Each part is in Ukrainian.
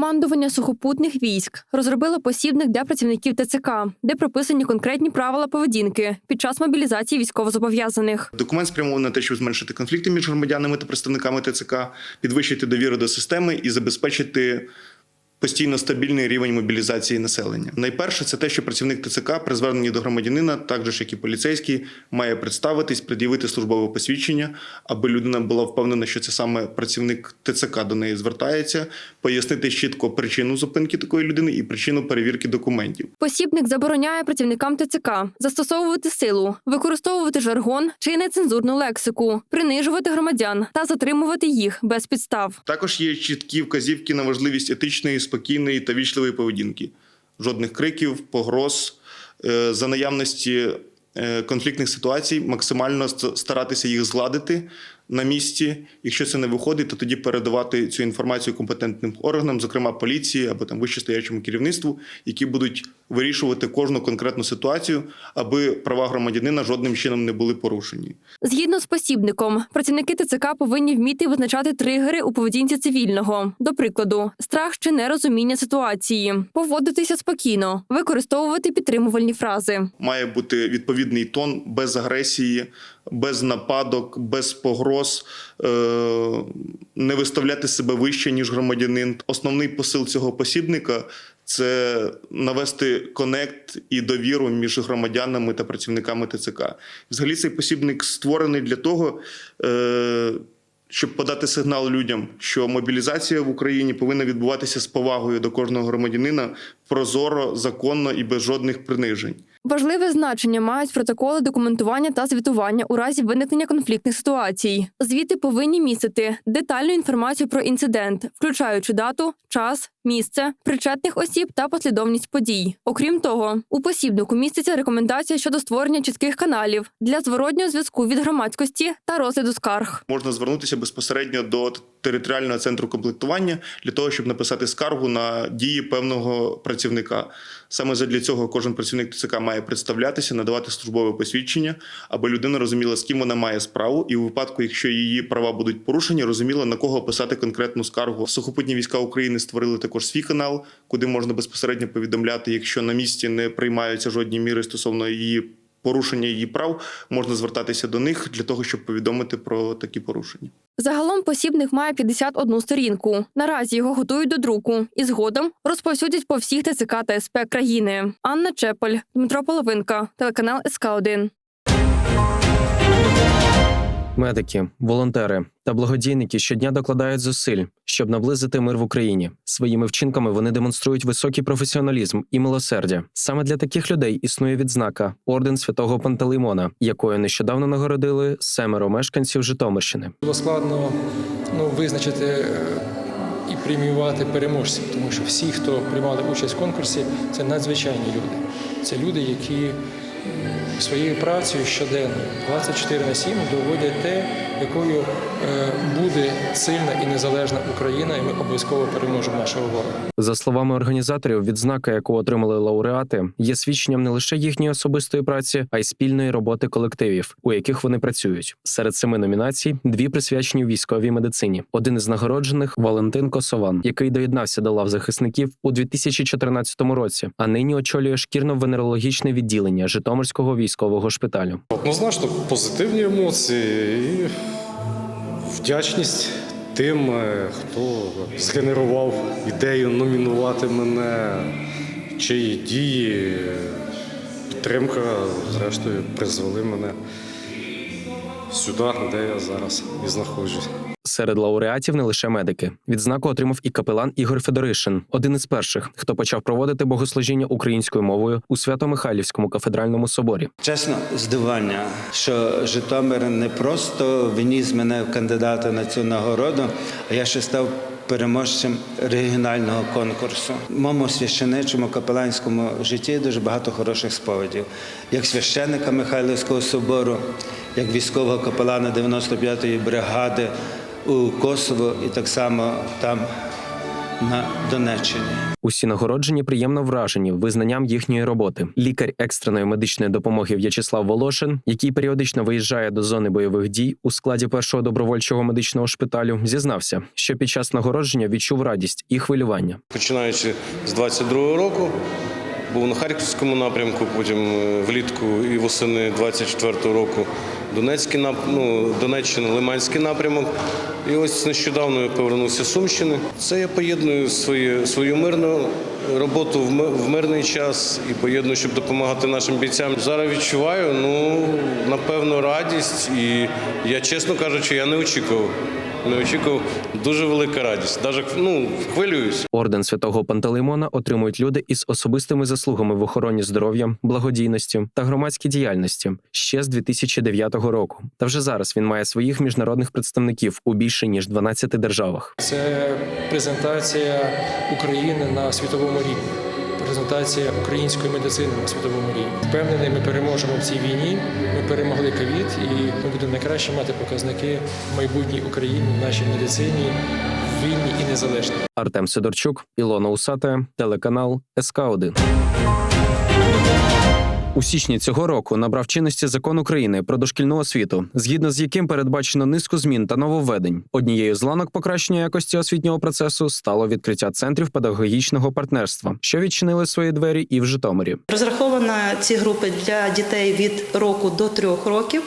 Командування сухопутних військ розробило посібник для працівників ТЦК, де прописані конкретні правила поведінки під час мобілізації військовозобов'язаних. Документ спрямований на те, щоб зменшити конфлікти між громадянами та представниками ТЦК, підвищити довіру до системи і забезпечити постійно стабільний рівень мобілізації населення. Найперше, це те, що працівник ТЦК при зверненні до громадянина, так же ж як і поліцейський, має представитись, пред'явити службове посвідчення, аби людина була впевнена, що це саме працівник ТЦК до неї звертається, пояснити чітко причину зупинки такої людини і причину перевірки документів. Посібник забороняє працівникам ТЦК застосовувати силу, використовувати жаргон чи нецензурну лексику, принижувати громадян та затримувати їх без підстав. Також є чіткі вказівки на важливість етичної, спокійної та вічливої поведінки. Жодних криків, погроз Е, за наявності е, конфліктних ситуацій, максимально ст- старатися їх згладити на місці. Якщо це не виходить, то тоді передавати цю інформацію компетентним органам, зокрема поліції або там вищестоячому керівництву, які будуть вирішувати кожну конкретну ситуацію, аби права громадянина жодним чином не були порушені. Згідно з посібником, працівники ТЦК повинні вміти визначати тригери у поведінці цивільного, до прикладу, страх чи нерозуміння ситуації, поводитися спокійно, використовувати підтримувальні фрази. має бути відповідний тон без агресії, без нападок, без погроз, е, не виставляти себе вище, ніж громадянин. Основний посил цього посібника це навести конект і довіру між громадянами та працівниками ТЦК. Взагалі, цей посібник створений для того. Е, щоб подати сигнал людям, що мобілізація в Україні повинна відбуватися з повагою до кожного громадянина прозоро, законно і без жодних принижень. Важливе значення мають протоколи документування та звітування у разі виникнення конфліктних ситуацій. Звіти повинні містити детальну інформацію про інцидент, включаючи дату, час, місце, причетних осіб та послідовність подій. Окрім того, у посібнику міститься рекомендація щодо створення чітких каналів для зворотнього зв'язку від громадськості та розгляду скарг. можна звернутися безпосередньо до територіального центру комплектування для того, щоб написати скаргу на дії певного працівника. Саме для цього кожен працівник ТЦК має представлятися, надавати службове посвідчення, аби людина розуміла, з ким вона має справу, і у випадку, якщо її права будуть порушені, розуміла на кого писати конкретну скаргу. Сухопутні війська України створили також свій канал, куди можна безпосередньо повідомляти, якщо на місці не приймаються жодні міри стосовно її. Порушення її прав можна звертатися до них для того, щоб повідомити про такі порушення. Загалом посібник має 51 сторінку. Наразі його готують до друку і згодом розповсюдять по всіх ТЦК та СП країни. Анна Чепель, Дмитро Половинка, телеканал СК 1 Медики, волонтери та благодійники щодня докладають зусиль, щоб наблизити мир в Україні. Своїми вчинками вони демонструють високий професіоналізм і милосердя. Саме для таких людей існує відзнака орден святого Пантелеймона, якою нещодавно нагородили семеро мешканців Житомирщини. Було складно ну, визначити е, і преміювати переможців, тому що всі, хто приймали участь в конкурсі, це надзвичайні люди. Це люди, які своєю працею щоденно 24 на 7 доводять те, якою е, буде сильна і незалежна Україна, і ми обов'язково переможемо нашого ворога. За словами організаторів, відзнака, яку отримали лауреати, є свідченням не лише їхньої особистої праці, а й спільної роботи колективів, у яких вони працюють. Серед семи номінацій дві присвячені військовій медицині. Один із нагороджених Валентин Косован, який доєднався до лав захисників у 2014 році, а нині очолює шкірно-венерологічне відділення Житомирського військового шпиталю. Однозначно позитивні емоції і вдячність тим, е, хто згенерував ідею номінувати мене, чиї дії, підтримка, зрештою, призвели мене сюди, де я зараз і знаходжусь. Серед лауреатів не лише медики. Відзнаку отримав і капелан Ігор Федоришин, один із перших, хто почав проводити богослужіння українською мовою у Свято-Михайлівському кафедральному соборі. Чесно, здивування, що Житомир не просто виніс мене в кандидата на цю нагороду, а я ще став переможцем регіонального конкурсу. Моєму священичому капеланському житті дуже багато хороших сповідів. Як священника Михайлівського собору, як військового капелана 95-ї бригади у Косово, і так само там на Донеччині. Усі нагороджені приємно вражені визнанням їхньої роботи. Лікар екстреної медичної допомоги В'ячеслав Волошин, який періодично виїжджає до зони бойових дій у складі першого добровольчого медичного шпиталю, зізнався, що під час нагородження відчув радість і хвилювання. Починаючи з 22-го року, був на Харківському напрямку, потім е, влітку і восени 24-го року Донецький ну, Донеччина, Лиманський напрямок. І ось нещодавно я повернувся з Сумщини. Це я поєдную своє, свою мирну роботу в мирний час і поєдную, щоб допомагати нашим бійцям. Зараз відчуваю, ну, напевно, радість. І я, чесно кажучи, я не очікував. Не очікував дуже велика радість. Навіть ну, хвилююсь. Орден святого Пантелеймона отримують люди із особистими заслугами в охороні здоров'я, благодійності та громадській діяльності ще з 2009 року. Та вже зараз він має своїх міжнародних представників у більше ніж 12 державах. Це презентація України на світовому рівні. Презентація української медицини на світовому рівні. Впевнений, ми переможемо в цій війні. Ми перемогли ковід, і ми будемо найкраще мати показники в майбутній Україні в нашій медицині вільній і незалежній. Артем Сидорчук, Ілона Усата, телеканал СК 1 У січні цього року набрав чинності закон України про дошкільну освіту, згідно з яким передбачено низку змін та нововведень. Однією з ланок покращення якості освітнього процесу стало відкриття центрів педагогічного партнерства, що відчинили свої двері і в Житомирі. Розрахована ці групи для дітей від року до трьох років,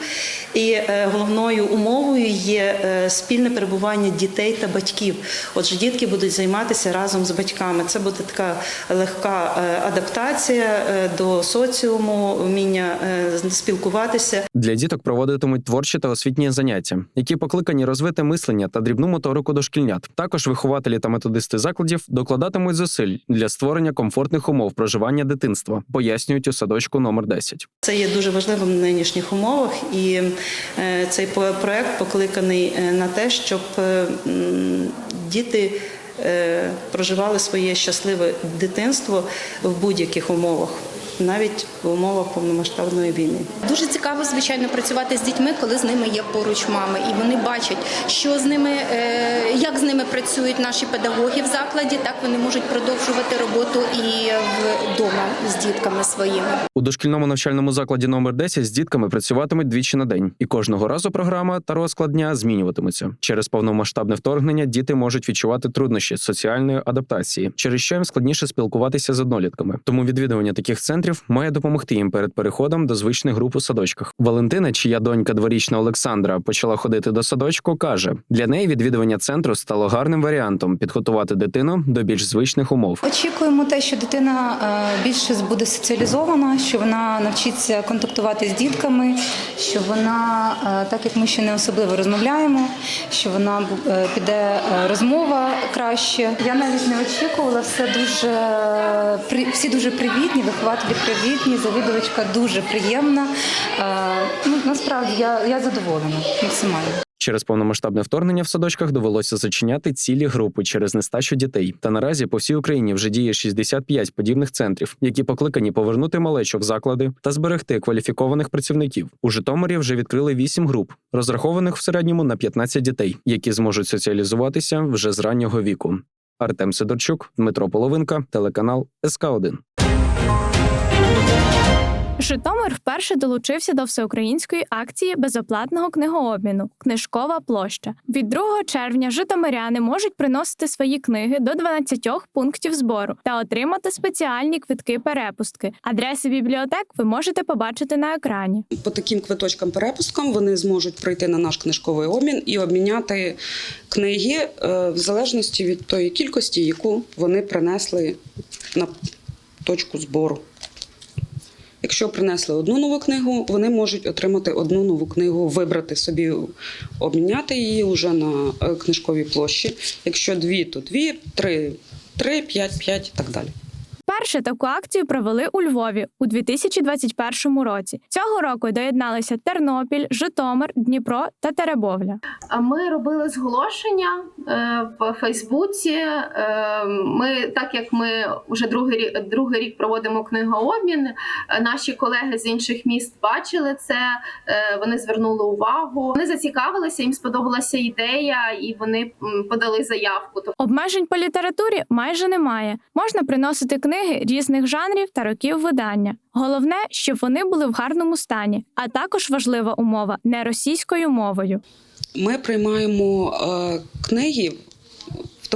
і е, головною умовою є е, спільне перебування дітей та батьків. Отже, дітки будуть займатися разом з батьками. Це буде така легка е, адаптація до соціуму, вміння е, спілкуватися. Для діток проводитимуть творчі та освітні заняття, які покликані розвити мислення та дрібну моторику дошкільнят. Також вихователі та методисти закладів докладатимуть зусиль для створення комфортних умов проживання дитинства, пояснюють у садочку номер 10. Це є дуже важливим в нинішніх умовах, і е, цей проект покликаний е, на те, щоб діти проживали своє щасливе дитинство в будь-яких умовах, навіть в умовах повномасштабної війни. Дуже цікаво, звичайно, працювати з дітьми, коли з ними є поруч мами, і вони бачать, що з ними, е, як з ними працюють наші педагоги в закладі. Так вони можуть продовжувати роботу і вдома з дітками своїми. У дошкільному навчальному закладі номер 10 з дітками працюватимуть двічі на день, і кожного разу програма та розклад дня змінюватимуться. Через повномасштабне вторгнення діти можуть відчувати труднощі соціальної адаптації, через що їм складніше спілкуватися з однолітками. Тому відвідування таких центрів має допомогти їм перед переходом до звичних груп у садочках. Валентина, чия донька дворічна Олександра почала ходити до садочку, каже: для неї відвідування центру стало гарним варіантом підготувати дитину до більш звичних умов. Очікуємо те, що дитина е, більше буде соціалізована, що вона навчиться контактувати з дітками, що вона, е, так як ми ще не особливо розмовляємо, що вона е, піде розмова краще. Я навіть не очікувала, все дуже всі дуже привітні, вихователі привітні, завідувачка дуже приємна. Е, Ну насправді я, я задоволена максимально. Через повномасштабне вторгнення в садочках довелося зачиняти цілі групи через нестачу дітей. Та наразі по всій Україні вже діє 65 подібних центрів, які покликані повернути малечу в заклади та зберегти кваліфікованих працівників. У Житомирі вже відкрили 8 груп, розрахованих в середньому на 15 дітей, які зможуть соціалізуватися вже з раннього віку. Артем Сидорчук, Дмитро Половинка, телеканал СК 1 Житомир вперше долучився до всеукраїнської акції безоплатного книгообміну Книжкова площа. Від 2 червня житомиряни можуть приносити свої книги до 12 пунктів збору та отримати спеціальні квитки перепустки. Адреси бібліотек ви можете побачити на екрані. По таким квиточкам перепусткам вони зможуть прийти на наш книжковий обмін і обміняти книги е, в залежності від тої кількості, яку вони принесли на точку збору. Якщо принесли одну нову книгу, вони можуть отримати одну нову книгу, вибрати собі, обміняти її вже на е, книжковій площі. Якщо дві, то дві, три, три, п'ять, п'ять і так далі. Вперше таку акцію провели у Львові у 2021 році. Цього року доєдналися Тернопіль, Житомир, Дніпро та Теребовля. А Ми робили зголошення е, в Фейсбуці. Е, Ми, так як ми вже другий рік, другий рік проводимо книгообмін, наші колеги з інших міст бачили це. е, Вони звернули увагу. Вони зацікавилися, їм сподобалася ідея, і вони подали заявку. Обмежень по літературі майже немає. Можна приносити книги різних жанрів та років видання. Головне, щоб вони були в гарному стані, а також важлива умова не російською мовою. Ми приймаємо е, книги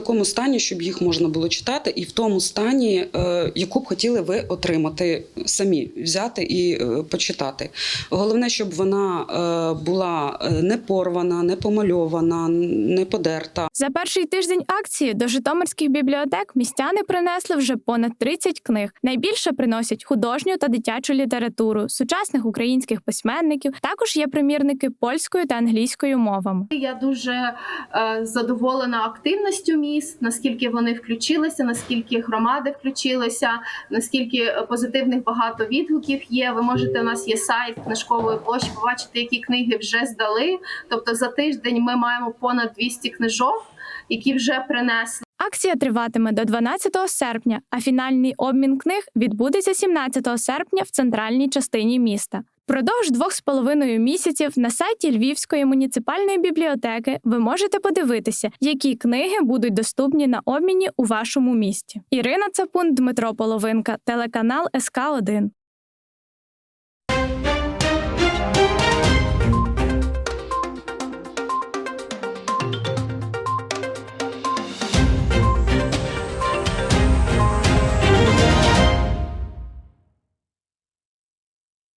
такому стані, щоб їх можна було читати, і в тому стані, е, яку б хотіли ви отримати самі, взяти і е, почитати. Головне, щоб вона е, була не порвана, не помальована, не подерта. За перший тиждень акції до житомирських бібліотек містяни принесли вже понад 30 книг. Найбільше приносять художню та дитячу літературу, сучасних українських письменників. Також є примірники польською та англійською мовами. Я дуже е, задоволена активністю міст, наскільки вони включилися, наскільки громади включилися, наскільки е, позитивних багато відгуків є. Ви можете у нас є сайт книжкової площі, побачити, які книги вже здали. Тобто за тиждень ми маємо понад 200 книжок, які вже принесли. Акція триватиме до 12 серпня, а фінальний обмін книг відбудеться 17 серпня в центральній частині міста. Продовж двох з половиною місяців на сайті Львівської муніципальної бібліотеки ви можете подивитися, які книги будуть доступні на обміні у вашому місті. Ірина Цапун, Дмитро Половинка, телеканал СК 1